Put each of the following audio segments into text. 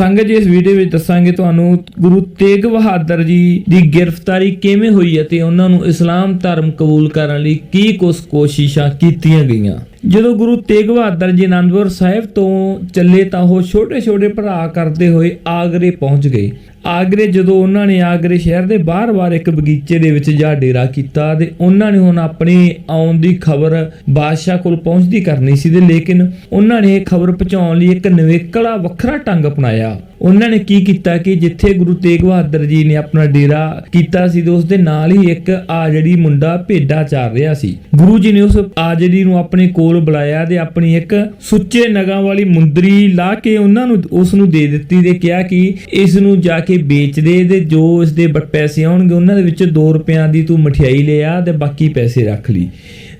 ਸੰਗਤ ਜੀ, ਇਸ ਵੀਡੀਓ ਵਿੱਚ ਦੱਸਾਂਗੇ ਤੁਹਾਨੂੰ ਗੁਰੂ ਤੇਗ ਬਹਾਦਰ ਜੀ ਦੀ ਗ੍ਰਿਫਤਾਰੀ ਕਿਵੇਂ ਹੋਈ ਅਤੇ ਉਹਨਾਂ ਨੂੰ ਇਸਲਾਮ ਧਰਮ ਕਬੂਲ ਕਰਨ ਲਈ ਕੀ ਕੁਝ ਕੋਸ਼ਿਸ਼ਾਂ ਕੀਤੀਆਂ ਗਈਆਂ। ਜਦੋਂ ਗੁਰੂ ਤੇਗ ਬਹਾਦਰ ਜੀ ਅਨੰਦਪੁਰ ਸਾਹਿਬ ਤੋਂ ਚੱਲੇ ਤਾਂ ਉਹ ਛੋਟੇ-ਛੋਟੇ ਭਰਾ ਕਰਦੇ ਹੋਏ ਆਗਰੇ ਪਹੁੰਚ ਗਏ। ਆਗਰੇ ਜਦੋਂ ਉਹਨਾਂ ਨੇ ਆਗਰੇ ਸ਼ਹਿਰ ਦੇ ਬਾਹਰ-ਬਾਹਰ ਇੱਕ ਬਗੀਚੇ ਦੇ ਵਿੱਚ ਜਾ ਡੇਰਾ ਕੀਤਾ ਤੇ ਉਹਨਾਂ ਨੇ ਹੁਣ ਆਪਣੀ ਆਉਣ ਦੀ ਖਬਰ ਬਾਦਸ਼ਾਹ ਕੋਲ ਪਹੁੰਚਦੀ ਕਰਨੀ ਸੀ ਤੇ ਲੇਕਿਨ ਉਹਨਾਂ ਨੇ ਇਹ ਖਬਰ ਪਹੁੰਚਾਉਣ ਲਈ ਇੱਕ ਨਵੇਕਲਾ ਵੱਖਰਾ ਢੰਗ ਅਪਣਾਇਆ। ਉਹਨਾਂ ਨੇ ਕੀ ਕੀਤਾ ਕਿ ਜਿੱਥੇ ਗੁਰੂ ਤੇਗ ਬਹਾਦਰ ਜੀ ਨੇ ਆਪਣਾ ਡੇਰਾ ਕੀਤਾ ਸੀ ਤੇ ਉਸ ਦੇ ਨਾਲ ਹੀ ਇੱਕ ਆਜੜੀ ਮੁੰਡਾ ਭੇਡਾ ਚਾਰ ਰਿਹਾ ਸੀ। ਗੁਰੂ ਜੀ ਨੇ ਉਸ ਆਜੜੀ ਨੂੰ ਆਪਣੇ ਕੋਲ ਬੁਲਾਇਆ ਤੇ ਆਪਣੀ ਇੱਕ ਸੁੱਚੇ ਨਗਾਂ ਵਾਲੀ ਮੁੰਦਰੀ ਲਾ ਕੇ ਉਹਨਾਂ ਨੂੰ, ਉਸ ਨੂੰ ਦੇ ਦਿੱਤੀ ਤੇ ਕਿਹਾ ਕਿ ਇਸ ਨੂੰ ਜਾ ਕੇ ਵੇਚ ਦੇ ਤੇ ਜੋ ਇਸ ਦੇ ਪੈਸੇ ਆਉਣਗੇ, ਉਹਨਾਂ ਦੇ ਵਿੱਚ 2 ਰੁਪਿਆਂ ਦੀ ਤੂੰ ਮਠਿਆਈ ਲੈ ਆ ਤੇ ਬਾਕੀ ਪੈਸੇ ਰੱਖ ਲਈ।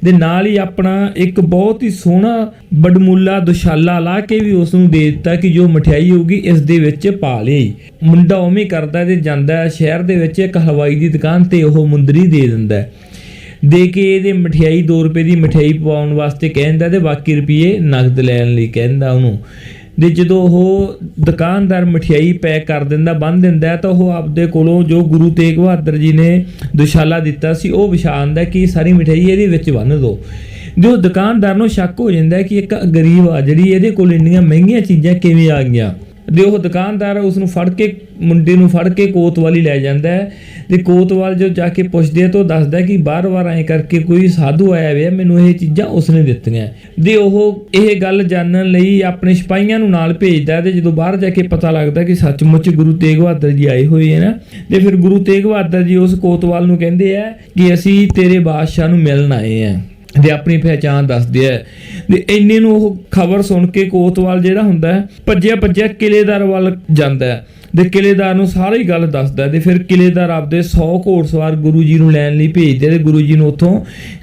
ਦੇ ਨਾਲ ਹੀ ਆਪਣਾ ਇੱਕ ਬਹੁਤ ਹੀ ਸੋਹਣਾ ਬਡਮੁੱਲਾ ਦੁਸ਼ਾਲਾ ਲਾ ਕੇ ਵੀ ਉਸ ਨੂੰ ਦੇ ਦਿੱਤਾ ਕਿ ਜੋ ਮਠਿਆਈ ਹੋਊਗੀ ਇਸ ਦੇ ਵਿੱਚ ਪਾ ਲਈ ਮੁੰਡਾ ਉਵੇਂ ਕਰਦਾ ਤੇ ਜਾਂਦਾ ਸ਼ਹਿਰ ਦੇ ਵਿੱਚ ਇੱਕ ਹਲਵਾਈ ਦੀ ਦੁਕਾਨ ਤੇ ਉਹ ਮੁੰਦਰੀ ਦੇ ਦਿੰਦਾ ਦੇ ਕੇ ਇਹਦੇ ਮਠਿਆਈ 2 ਰੁਪਏ ਦੀ ਮਠਿਆਈ ਪਵਾਉਣ ਵਾਸਤੇ ਕਹਿੰਦਾ ਤੇ ਬਾਕੀ ਰੁਪਏ ਨਗਦ ਲੈਣ ਲਈ ਕਹਿੰਦਾ ਉਹਨੂੰ। ਦੇ ਜਦੋਂ ਉਹ ਦੁਕਾਨਦਾਰ ਮਠਿਆਈ ਪੈਕ ਕਰ ਦਿੰਦਾ, ਬੰਨ ਦਿੰਦਾ ਤਾਂ ਉਹ ਆਪਦੇ ਕੋਲੋਂ ਜੋ ਗੁਰੂ ਤੇਗ ਬਹਾਦਰ ਜੀ ਨੇ ਦੁਸ਼ਾਲਾ ਦਿੱਤਾ ਸੀ, ਉਹ ਵਿਛਾਉਂਦਾ ਕਿ ਸਾਰੀ ਮਠਿਆਈ ਇਹਦੇ ਵਿੱਚ ਬੰਨ ਦਿਓ ਜੋ ਦੁਕਾਨਦਾਰ ਨੂੰ ਸ਼ੱਕ ਹੋ ਜਾਂਦਾ ਕਿ ਇੱਕ ਗਰੀਬ ਆ ਜਿਹੜੀ ਇਹਦੇ ਕੋਲ ਇੰਨੀਆਂ ਮਹਿੰਗੀਆਂ ਚੀਜ਼ਾਂ ਕਿਵੇਂ ਆ ਗਈਆਂ। ਦੇ ਉਹ ਦੁਕਾਨਦਾਰ ਉਸ ਨੂੰ ਫੜ ਕੇ, ਮੁੰਡੇ ਨੂੰ ਫੜ ਕੇ ਕੋਤਵਾਲੀ ਲੈ ਜਾਂਦਾ ਹੈ, ਤੇ ਕੋਤਵਾਲ ਜੋ ਜਾ ਕੇ ਪੁੱਛਦੇ ਆ ਤਾਂ ਉਹ ਦੱਸਦਾ ਕਿ ਬਾਰ-ਬਾਰ ਐਂ ਕਰਕੇ ਕੋਈ ਸਾਧੂ ਆਇਆ ਹੋਇਆ, ਮੈਨੂੰ ਇਹ ਚੀਜ਼ਾਂ ਉਸਨੇ ਦਿੱਤੀਆਂ। ਦੇ ਉਹ ਇਹ ਗੱਲ ਜਾਣਨ ਲਈ ਆਪਣੇ ਸਿਪਾਹੀਆਂ ਨੂੰ ਨਾਲ ਭੇਜਦਾ ਹੈ ਤੇ ਜਦੋਂ ਬਾਹਰ ਜਾ ਕੇ ਪਤਾ ਲੱਗਦਾ ਕਿ ਸੱਚਮੁੱਚ ਗੁਰੂ ਤੇਗ ਬਹਾਦਰ ਜੀ ਆਏ ਹੋਏ ਹੈ ਨਾ ਤੇ ਫਿਰ ਗੁਰੂ ਤੇਗ ਬਹਾਦਰ ਜੀ ਉਸ ਕੋਤਵਾਲ ਨੂੰ ਕਹਿੰਦੇ ਆ ਕਿ ਅਸੀਂ ਤੇਰੇ ਬਾਦਸ਼ਾਹ ਨੂੰ ਮਿਲਣ ਆਏ ਆ ਤੇ ਆਪਣੀ ਪਹਿਚਾਣ ਦੱਸਦੇ ਆ। ਤੇ ਇੰਨੇ ਨੂੰ ਉਹ ਖਬਰ ਸੁਣ ਕੇ ਕੋਤਵਾਲ ਜਿਹੜਾ ਹੁੰਦਾ ਹੈ ਭੱਜਿਆ ਭੱਜਿਆ ਕਿਲੇਦਾਰ ਵੱਲ ਜਾਂਦਾ ਹੈ ਤੇ ਕਿਲੇਦਾਰ ਨੂੰ ਸਾਰੀ ਗੱਲ ਦੱਸਦਾ ਹੈ ਤੇ ਫਿਰ ਕਿਲੇਦਾਰ ਆਪਦੇ 100 ਘੋੜਸਵਾਰ ਗੁਰੂ ਜੀ ਨੂੰ ਲੈਣ ਲਈ ਭੇਜਦੇ ਤੇ ਗੁਰੂ ਜੀ ਨੂੰ ਉੱਥੋਂ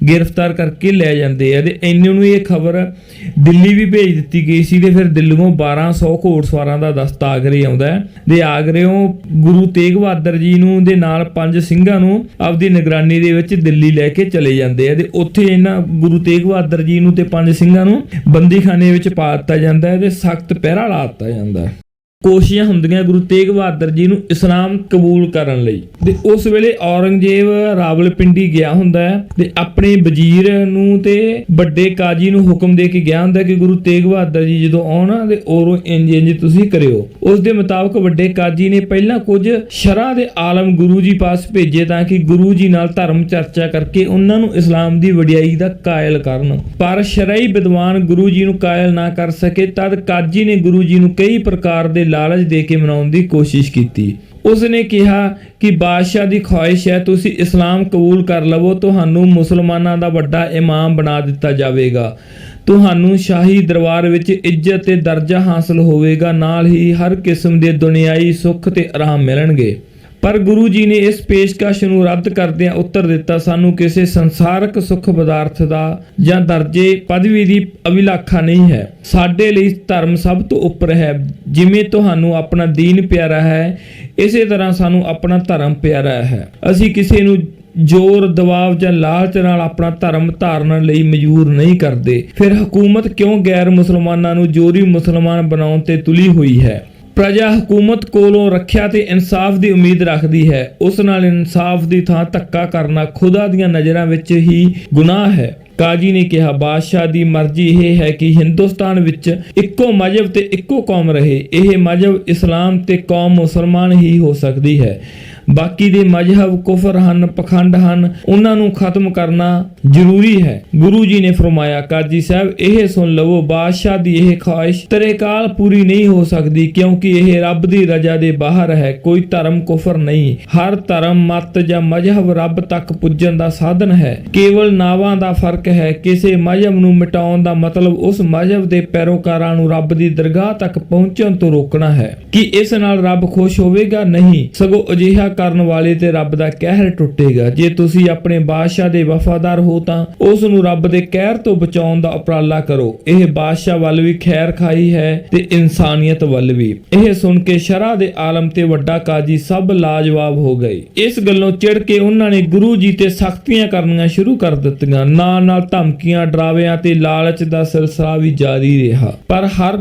ਗ੍ਰਿਫਤਾਰ ਕਰਕੇ ਲੈ ਜਾਂਦੇ ਆ ਤੇ ਇੰਨੇ ਨੂੰ ਇਹ ਖਬਰ ਦਿੱਲੀ ਵੀ ਭੇਜ ਦਿੱਤੀ ਗਈ ਸੀ ਤੇ ਫਿਰ ਦਿੱਲੀੋਂ 1200 ਘੋੜਸਵਾਰਾਂ ਦਾ ਦਸਤਾ ਆਗਰੇ ਆਉਂਦਾ ਹੈ। ਤੇ ਆਗਰਿਓਂ ਗੁਰੂ ਤੇਗ ਬਹਾਦਰ ਜੀ ਨੂੰ ਦੇ ਨਾਲ ਪੰਜ ਸਿੰਘਾਂ ਨੂੰ ਆਪਦੀ ਨਿਗਰਾਨੀ ਦੇ ਵਿੱਚ ਦਿੱਲੀ ਲੈ ਕੇ ਚਲੇ ਜਾਂਦੇ ਆ ਤੇ ਉੱਥੇ ਇਹਨਾਂ ਗੁਰੂ ਤੇਗ ਬਹਾਦਰ ਜੀ ਨੂੰ ਤੇ ਪੰਜ ਸਿੰਘਾਂ ਨੂੰ ਬੰਦੀਖਾਨੇ ਵਿੱਚ ਪਾ ਦਿੱਤਾ ਜਾਂਦਾ ਹੈ ਤੇ ਸਖਤ ਪਹਿਰਾ ਲਾ ਦਿੱਤਾ ਜਾਂਦਾ ਹੈ। ਕੋਸ਼ਿਸ਼ਾਂ ਹੁੰਦੀਆਂ ਗੁਰੂ ਤੇਗ ਬਹਾਦਰ ਜੀ ਨੂੰ ਇਸਲਾਮ ਕਬੂਲ ਕਰਨ ਲਈ। ਤੇ ਉਸ ਵੇਲੇ ਔਰੰਗਜ਼ੇਬ ਰਾਵਲਪਿੰਡੀ ਗਿਆ ਹੁੰਦਾ ਹੈ ਤੇ ਆਪਣੇ ਵਜ਼ੀਰ ਨੂੰ ਤੇ ਵੱਡੇ ਕਾਜੀ ਨੂੰ ਹੁਕਮ ਦੇ ਕੇ ਗਿਆ ਹੁੰਦਾ ਕਿ ਗੁਰੂ ਤੇਗ ਬਹਾਦਰ ਜੀ ਜਦੋਂ ਆਉਣ ਤੇ ਔਰੋਂ ਇੰਜ ਇੰਜ ਤੁਸੀਂ ਕਰਿਓ। ਉਸ ਦੇ ਮੁਤਾਬਕ ਵੱਡੇ ਕਾਜੀ ਨੇ ਪਹਿਲਾਂ ਕੁਝ ਸ਼ਰਾ ਦੇ ਆਲਮ ਗੁਰੂ ਜੀ ਪਾਸ ਭੇਜੇ ਤਾਂ ਕਿ ਗੁਰੂ ਜੀ ਨਾਲ ਧਰਮ ਚਰਚਾ ਕਰਕੇ ਉਹਨਾਂ ਨੂੰ ਇਸਲਾਮ ਦੀ ਵਡਿਆਈ ਦਾ ਕਾਇਲ ਕਰਨ। ਪਰ ਸ਼ਰਈ ਵਿਦਵਾਨ ਗੁਰੂ ਜੀ ਨੂੰ ਕਾਇਲ ਨਾ ਕਰ ਸਕੇ, ਤਦ ਕਾਜੀ ਨੇ ਗੁਰੂ ਜੀ ਨੂੰ ਕਈ ਪ੍ਰਕਾਰ ਦੇ ਲਾਲਚ ਦੇ ਕੇ ਮਨਾਉਣ ਦੀ ਕੋਸ਼ਿਸ਼ ਕੀਤੀ। ਉਸ ਨੇ ਕਿਹਾ ਕਿ ਬਾਦਸ਼ਾਹ ਦੀ ਖੁਆਇਸ਼ ਹੈ, ਤੁਸੀਂ ਇਸਲਾਮ ਕਬੂਲ ਕਰ ਲਵੋ, ਤੁਹਾਨੂੰ ਮੁਸਲਮਾਨਾਂ ਦਾ ਵੱਡਾ ਇਮਾਮ ਬਣਾ ਦਿੱਤਾ ਜਾਵੇਗਾ। ਤੁਹਾਨੂੰ ਸ਼ਾਹੀ ਦਰਬਾਰ ਵਿੱਚ ਇੱਜ਼ਤ ਤੇ ਦਰਜਾ ਹਾਸਲ ਹੋਵੇਗਾ, ਨਾਲ ਹੀ ਹਰ ਕਿਸਮ ਦੇ ਦੁਨਿਆਈ ਸੁੱਖ ਤੇ ਆਰਾਮ ਮਿਲਣਗੇ। ਪਰ ਗੁਰੂ ਜੀ ਨੇ ਇਸ ਪੇਸ਼ਕਸ਼ ਨੂੰ ਰੱਦ ਕਰਦਿਆਂ ਉੱਤਰ ਦਿੱਤਾ, ਸਾਨੂੰ ਕਿਸੇ ਸੰਸਾਰਕ ਸੁੱਖ ਪਦਾਰਥ ਦਾ ਜਾਂ ਦਰਜੇ ਪਦਵੀ ਦੀ ਅਭਿਲਾਖਾ ਨਹੀਂ ਹੈ। ਸਾਡੇ ਲਈ ਧਰਮ ਸਭ ਤੋਂ ਉੱਪਰ ਹੈ। ਜਿਵੇਂ ਤੁਹਾਨੂੰ ਆਪਣਾ ਦੀਨ ਪਿਆਰਾ ਹੈ, ਇਸੇ ਤਰ੍ਹਾਂ ਸਾਨੂੰ ਆਪਣਾ ਧਰਮ ਪਿਆਰਾ ਹੈ। ਅਸੀਂ ਕਿਸੇ ਨੂੰ ਜ਼ੋਰ, ਦਬਾਅ ਜਾਂ ਲਾਲਚ ਨਾਲ ਆਪਣਾ ਧਰਮ ਧਾਰਨ ਲਈ ਮਜਬੂਰ ਨਹੀਂ ਕਰਦੇ। ਫਿਰ ਹਕੂਮਤ ਕਿਉਂ ਗੈਰ ਮੁਸਲਮਾਨਾਂ ਨੂੰ ਜੋਰੀ ਮੁਸਲਮਾਨ ਬਣਾਉਣ ਤੇ ਤੁਲੀ ਹੋਈ ਹੈ? ਪ੍ਰਜਾ ਹਕੂਮਤ ਕੋਲੋਂ ਰੱਖਿਆ ਤੇ ਇਨਸਾਫ ਦੀ ਉਮੀਦ ਰੱਖਦੀ ਹੈ। ਉਸ ਨਾਲ ਇਨਸਾਫ ਦੀ ਥਾਂ ਧੱਕਾ ਕਰਨਾ ਖੁਦਾ ਦੀਆਂ ਨਜ਼ਰਾਂ ਵਿੱਚ ਹੀ ਗੁਨਾਹ ਹੈ। ਕਾਜੀ ਨੇ ਕਿਹਾ, ਬਾਦਸ਼ਾਹ ਦੀ ਮਰਜ਼ੀ ਇਹ ਹੈ ਕਿ ਹਿੰਦੁਸਤਾਨ ਵਿੱਚ ਇੱਕੋ ਮਜ਼ਹਬ ਤੇ ਇੱਕੋ ਕੌਮ ਰਹੇ। ਇਹ ਮਜ਼ਹਬ ਇਸਲਾਮ ਤੇ ਕੌਮ ਮੁਸਲਮਾਨ ਹੀ ਹੋ ਸਕਦੀ ਹੈ। ਬਾਕੀ ਦੇ ਮਜ਼ਹਬ ਕੁਫਰ ਹਨ, ਪਖੰਡ ਹਨ, ਉਹਨਾਂ ਨੂੰ ਖਤਮ ਕਰਨਾ ਜ਼ਰੂਰੀ ਹੈ। ਗੁਰੂ ਜੀ ਨੇ ਫਰਮਾਇਆ, ਕਾਜੀ ਸਾਹਿਬ, ਇਹ ਸੁਣ ਲਵੋ, ਬਾਦਸ਼ਾਹ ਦੀ ਇਹ ਖਾਹਿਸ਼ ਤਰੇਕਾਲ ਪੂਰੀ ਨਹੀਂ ਹੋ ਸਕਦੀ ਕਿਉਂਕਿ ਇਹ ਰੱਬ ਦੀ ਰਜ਼ਾ ਦੇ ਬਾਹਰ ਹੈ, ਕੋਈ ਧਰਮ ਕੁਫਰ ਨਹੀਂ। ਹਰ ਧਰਮ, ਮਤ ਜਾਂ ਮਜ਼ਹਬ ਰੱਬ ਤੱਕ ਪੁੱਜਣ ਦਾ ਸਾਧਨ ਹੈ। ਕੇਵਲ ਨਾਵਾਂ ਦਾ ਫ਼ਰਕ ਹੈ, ਕਿਸੇ ਮਜ਼ਹਬ ਨੂੰ ਮਿਟਾਉਣ ਦਾ ਮਤਲਬ ਉਸ ਮਜ਼ਹਬ ਦੇ ਪੈਰੋਕਾਰਾਂ ਨੂੰ ਰੱਬ ਦੀ ਦਰਗਾਹ ਤੱਕ ਪਹੁੰਚਣ ਤੋਂ ਰੋਕਣਾ ਹੈ। ਕਿ ਇਸ ਨਾਲ ਰੱਬ ਖੁਸ਼ ਹੋਵੇਗਾ? ਨਹੀਂ। ਸਗੋਂ ਅਜਿਹਾ ਕਰਨ ਵਾਲੇ ਤੇ ਰੱਬ ਦਾ ਕਹਿਰ ਟੁੱਟੇਗਾ। ਜੇ ਤੁਸੀਂ ਆਪਣੇ ਬਾਦਸ਼ਾਹ ਦੇ ਵਫਾਦਾਰ ਹੋ ਤਾਂ ਉਸ ਨੂੰ ਰੱਬ ਦੇ ਕਹਿਰ ਤੋਂ ਬਚਾਉਣ ਦਾ ਉਪਰਾਲਾ ਕਰੋ। ਇਹ ਬਾਦਸ਼ਾਹ ਵੱਲ ਵੀ ਖੈਰ ਖਾਈ ਹੈ ਤੇ ਇਨਸਾਨੀਅਤ ਵੱਲ ਵੀ। ਇਹ ਸੁਣ ਕੇ ਸ਼ਰਾ ਦੇ ਆਲਮ ਤੇ ਵੱਡਾ ਕਾਜੀ ਸਭ ਲਾਜਵਾਬ ਹੋ ਗਏ। ਇਸ ਗੱਲੋਂ ਚਿੜ ਕੇ ਉਹਨਾਂ ਨੇ ਗੁਰੂ ਜੀ ਤੇ ਸਖਤੀਆਂ ਕਰਨੀਆਂ ਸ਼ੁਰੂ ਕਰ ਦਿੱਤੀਆਂ। ਨਾਲ ਨਾਲ ਧਮਕੀਆਂ, ਡਰਾਵਿਆਂ ਤੇ ਲਾਲਚ ਦਾ ਸਿਲਸਿਲਾ ਵੀ ਜਾਰੀ ਰਿਹਾ। ਪਰ ਹਰ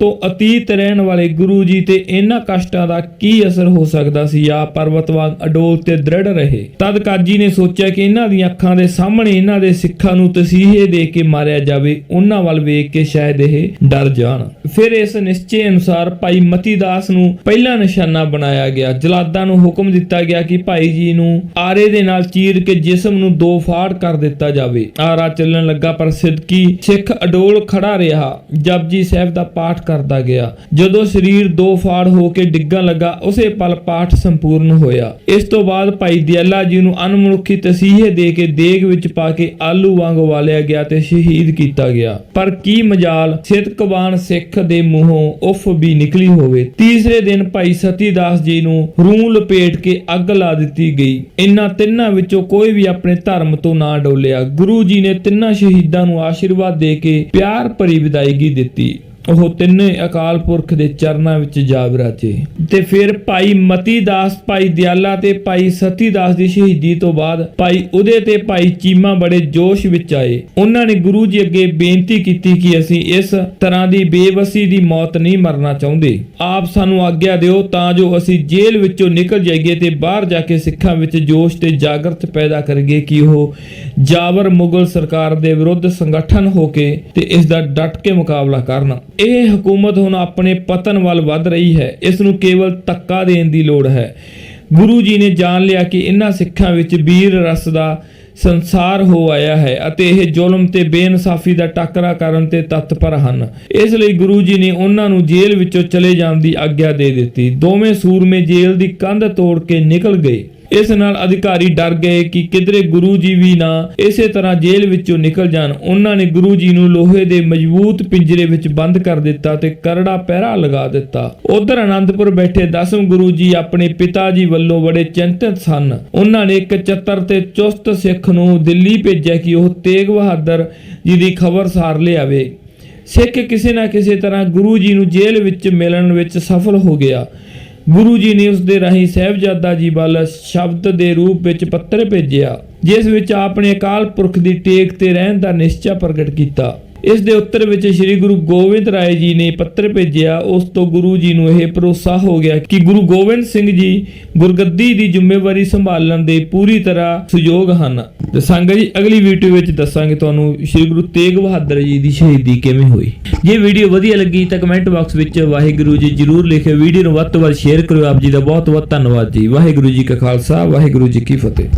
ਤੋਂ ਅਤੀਤ ਰਹਿਣ ਵਾਲੇ ਗੁਰੂ ਜੀ ਤੇ ਇਹਨਾਂ ਕਸ਼ਟਾਂ ਦਾ ਕੀ ਅਸਰ ਹੋ ਸਕਦਾ ਸੀ? ਆ ਪਰਬਤ ਵਾਂਗ ਅਡੋਲ ਤੇ ਦ੍ਰਿੜ ਰਹੇ। ਤਦ ਕਾਜੀ ਨੇ ਸੋਚਿਆ ਕਿ ਇਹਨਾਂ ਦੀਆਂ ਅੱਖਾਂ ਦੇ ਸਾਹਮਣੇ ਇਹਨਾਂ ਦੇ ਸਿੱਖਾਂ ਨੂੰ ਤਸੀਹੇ ਦੇ ਕੇ ਮਾਰਿਆ ਜਾਵੇ, ਉਹਨਾਂ ਵੱਲ ਵੇਖ ਕੇ ਸ਼ਾਇਦ ਇਹ ਡਰ ਜਾਣ। ਫਿਰ ਇਸ ਨਿਸ਼ਚੇ ਅਨੁਸਾਰ ਭਾਈ ਮਤੀ ਨੂੰ ਪਹਿਲਾ ਨਿਸ਼ਾਨਾ ਬਣਾਇਆ ਗਿਆ। ਜਲਾਦਾਂ ਨੂੰ ਹੁਕਮ ਦਿੱਤਾ ਗਿਆ ਕਿ ਭਾਈ ਜੀ ਨੂੰ ਆਰੇ ਦੇ ਨਾਲ ਚੀਰ ਕੇ ਜਿਸਮ ਨੂੰ ਦੋ ਫਾੜ ਕਰ ਦਿੱਤਾ ਜਾਵੇ। ਆਰਾ ਚੱਲਣ ਲੱਗਾ ਪਰ ਸਿੱਧਕੀ ਸਿੱਖ ਅਡੋਲ ਖੜਾ ਰਿਹਾ। ਜਪਜੀ ਸਾਹਿਬ ਦਾ ਪਾਠ ਕਰਦਾ ਗਿਆ। ਜਦੋਂ ਸਰੀਰ ਦੋ ਫਾੜ ਹੋ ਕੇ ਡਿੱਗਣ ਲੱਗਾ, ਉਸੇ ਪਲ ਪਾਠ ਸੰਪੂਰਨ ਹੋਇਆ। ਇਸ ਤੋਂ ਬਾਅਦ ਭਾਈ ਦਿਆਲਾ ਜੀ ਨੂੰ ਅਨਮਨੁੱਖੀ ਤਸੀਹੇ ਦੇ ਕੇ ਦੇਗ ਵਿੱਚ ਪਾ ਕੇ ਆਲੂ ਵਾਂਗ ਉਬਾਲਿਆ ਗਿਆ ਤੇ ਸ਼ਹੀਦ ਕੀਤਾ ਗਿਆ। ਪਰ ਕੀ ਮਜਾਲ ਸਿੱਧਕਬਾਨ ਸਿੱਖ ਦੇ ਮੂੰਹੋਂ ਉਫ ਵੀ ਨਿਕਲੀ ਹੋਵੇ। ਤੀਸਰੇ ਦਿਨ ਭਾਈ ਸਤੀ ਦਾਸ ਜੀ ਨੂੰ ਰੂਹ ਲਪੇਟ ਕੇ ਅੱਗ ਲਾ ਦਿੱਤੀ ਗਈ। ਇਨ੍ਹਾਂ ਤਿੰਨਾਂ ਵਿੱਚੋਂ ਕੋਈ ਵੀ ਆਪਣੇ ਧਰਮ ਤੋਂ ਨਾ ਡੋਲਿਆ। ਗੁਰੂ ਜੀ ਨੇ ਤਿੰਨਾਂ ਸ਼ਹੀਦਾਂ ਨੂੰ ਆਸ਼ੀਰਵਾਦ ਦੇ ਕੇ ਪਿਆਰ ਭਰੀ ਵਿਦਾਇਗੀ ਦਿੱਤੀ। ਉਹ ਤਿੰਨੇ ਅਕਾਲ ਪੁਰਖ ਦੇ ਚਰਨਾਂ ਵਿੱਚ ਜਾ ਵਿਰਾਜੇ ਤੇ ਫਿਰ ਭਾਈ ਮਤੀ ਦਾਸ ਭਾਈ ਦਿਆਲਾ ਤੇ ਭਾਈ ਸਤੀ ਦਾਸ ਦੀ ਸ਼ਹੀਦੀ ਤੋਂ ਬਾਅਦ ਭਾਈ ਉਦੇ ਤੇ ਭਾਈ ਚੀਮਾ ਬੜੇ ਜੋਸ਼ ਵਿੱਚ ਆਏ। ਉਹਨਾਂ ਨੇ ਗੁਰੂ ਜੀ ਅੱਗੇ ਬੇਨਤੀ ਕੀਤੀ ਕਿ ਅਸੀਂ ਇਸ ਤਰ੍ਹਾਂ ਦੀ ਬੇਵਸੀ ਦੀ ਮੌਤ ਨਹੀਂ ਮਰਨਾ ਚਾਹੁੰਦੇ। ਆਪ ਸਾਨੂੰ ਆਗਿਆ ਦਿਓ ਤਾਂ ਜੋ ਅਸੀਂ ਜੇਲ੍ਹ ਵਿੱਚੋਂ ਨਿਕਲ ਜਾਈਏ ਤੇ ਬਾਹਰ ਜਾ ਕੇ ਸਿੱਖਾਂ ਵਿੱਚ ਜੋਸ਼ ਤੇ ਜਾਗਰਤ ਪੈਦਾ ਕਰੀਏ ਕਿ ਉਹ ਜਾਬਰ ਮੁਗਲ ਸਰਕਾਰ ਦੇ ਵਿਰੁੱਧ ਸੰਗਠਨ ਹੋ ਕੇ ਤੇ ਇਸ ਦਾ ਡਟ ਕੇ ਮੁਕਾਬਲਾ ਕਰਨ। ਇਹ ਹਕੂਮਤ ਹੁਣ ਆਪਣੇ ਪਤਨ ਵੱਲ ਵੱਧ ਰਹੀ ਹੈ। ਇਸ ਨੂੰ ਕੇਵਲ ਧੱਕਾ ਦੇਣ ਦੀ ਲੋੜ ਹੈ। ਗੁਰੂ ਜੀ ਨੇ ਜਾਣ ਲਿਆ ਕਿ ਇਹਨਾਂ ਸਿੱਖਾਂ ਵਿੱਚ ਵੀਰ ਰਸ ਦਾ ਸੰਸਾਰ ਹੋ ਆਇਆ ਹੈ ਅਤੇ ਇਹ ਜ਼ੁਲਮ ਤੇ ਬੇਇਨਸਾਫੀ ਦਾ ਟੱਕਰਾ ਕਰਨ ਤੇ ਤਤਪਰ ਹਨ। ਇਸ ਲਈ ਗੁਰੂ ਜੀ ਨੇ ਉਹਨਾਂ ਨੂੰ ਜੇਲ੍ਹ ਵਿੱਚੋਂ ਚਲੇ ਜਾਣ ਦੀ ਆਗਿਆ ਦੇ ਦਿੱਤੀ। ਦੋਵੇਂ ਸੂਰਮੇ ਜੇਲ੍ਹ ਦੀ ਕੰਧ ਤੋੜ ਕੇ ਨਿਕਲ ਗਏ। ਇਸ ਨਾਲ ਅਧਿਕਾਰੀ ਡਰ ਗਏ ਕਿ ਕਿਧਰੇ ਗੁਰੂ ਜੀ ਵੀ ਨਾ ਇਸੇ ਤਰ੍ਹਾਂ ਜੇਲ੍ਹ ਵਿੱਚੋਂ ਨਿਕਲ ਜਾਣ। ਉਹਨਾਂ ਨੇ ਗੁਰੂ ਜੀ ਨੂੰ ਲੋਹੇ ਦੇ ਮਜ਼ਬੂਤ ਪਿੰਜਰੇ ਵਿੱਚ ਬੰਦ ਕਰ ਦਿੱਤਾ ਤੇ ਕਰੜਾ ਪਹਿਰਾ ਲਗਾ ਦਿੱਤਾ। ਉਧਰ ਆਨੰਦਪੁਰ ਬੈਠੇ ਦਸਮ ਗੁਰੂ ਜੀ ਆਪਣੇ ਪਿਤਾ ਜੀ ਵੱਲੋਂ ਬੜੇ ਚਿੰਤਤ ਸਨ। ਉਹਨਾਂ ਨੇ ਇੱਕ ਚੱਤਰ ਤੇ ਚੁਸਤ ਸਿੱਖ ਨੂੰ ਦਿੱਲੀ ਭੇਜਿਆ ਕਿ ਉਹ ਤੇਗ ਬਹਾਦਰ ਜੀ ਦੀ ਖਬਰ ਸਾਰ ਲਿਆਵੇ ਸਿੱਖ ਕਿਸੇ ਨਾ ਕਿਸੇ ਤਰ੍ਹਾਂ ਗੁਰੂ ਜੀ ਨੂੰ ਜੇਲ੍ਹ ਵਿੱਚ ਮਿਲਣ ਵਿੱਚ ਸਫਲ ਹੋ ਗਿਆ। ਗੁਰੂ ਜੀ ਨੇ ਉਸ ਦੇ ਰਾਹੀਂ ਸਹਿਬਜ਼ਾਦਾ ਜੀ ਵੱਲ ਸ਼ਬਦ ਦੇ ਰੂਪ ਵਿੱਚ ਪੱਤਰ ਭੇਜਿਆ, ਜਿਸ ਵਿੱਚ ਆਪਣੇ ਅਕਾਲ ਪੁਰਖ ਦੀ ਟੇਕ ਤੇ ਰਹਿਣ ਦਾ ਨਿਸ਼ਚਾ ਪ੍ਰਗਟ ਕੀਤਾ। ਇਸ ਦੇ ਉੱਤਰ ਵਿੱਚ ਸ੍ਰੀ ਗੁਰੂ ਗੋਬਿੰਦ ਰਾਏ ਜੀ ਨੇ ਪੱਤਰ ਭੇਜਿਆ, ਉਸ ਤੋਂ ਗੁਰੂ ਜੀ ਨੂੰ ਇਹ ਭਰੋਸਾ ਹੋ ਗਿਆ ਕਿ ਗੁਰੂ ਗੋਬਿੰਦ ਸਿੰਘ ਜੀ ਗੁਰਗੱਦੀ ਦੀ ਜ਼ਿੰਮੇਵਾਰੀ ਸੰਭਾਲਣ ਦੇ ਪੂਰੀ ਤਰ੍ਹਾਂ ਸੁਯੋਗ ਹਨ। ਤੇ ਸੰਗਤ ਜੀ, ਅਗਲੀ ਵੀਡੀਓ ਵਿੱਚ ਦੱਸਾਂਗੇ ਤੁਹਾਨੂੰ ਸ੍ਰੀ ਗੁਰੂ ਤੇਗ ਬਹਾਦਰ ਜੀ ਦੀ ਸ਼ਹੀਦੀ ਕਿਵੇਂ ਹੋਈ। ਜੇ ਵੀਡੀਓ ਵਧੀਆ ਲੱਗੀ ਤਾਂ ਕਮੈਂਟ ਬਾਕਸ ਵਿੱਚ ਵਾਹਿਗੁਰੂ ਜੀ ਜਰੂਰ ਲਿਖਿਓ। ਵੀਡੀਓ ਨੂੰ ਵੱਧ ਤੋਂ ਵੱਧ ਸ਼ੇਅਰ ਕਰਿਓ। ਆਪ ਜੀ ਦਾ ਬਹੁਤ ਬਹੁਤ ਧੰਨਵਾਦ ਜੀ। ਵਾਹਿਗੁਰੂ ਜੀ ਕਾ ਖਾਲਸਾ, ਵਾਹਿਗੁਰੂ ਜੀ ਕੀ ਫਤਿਹ।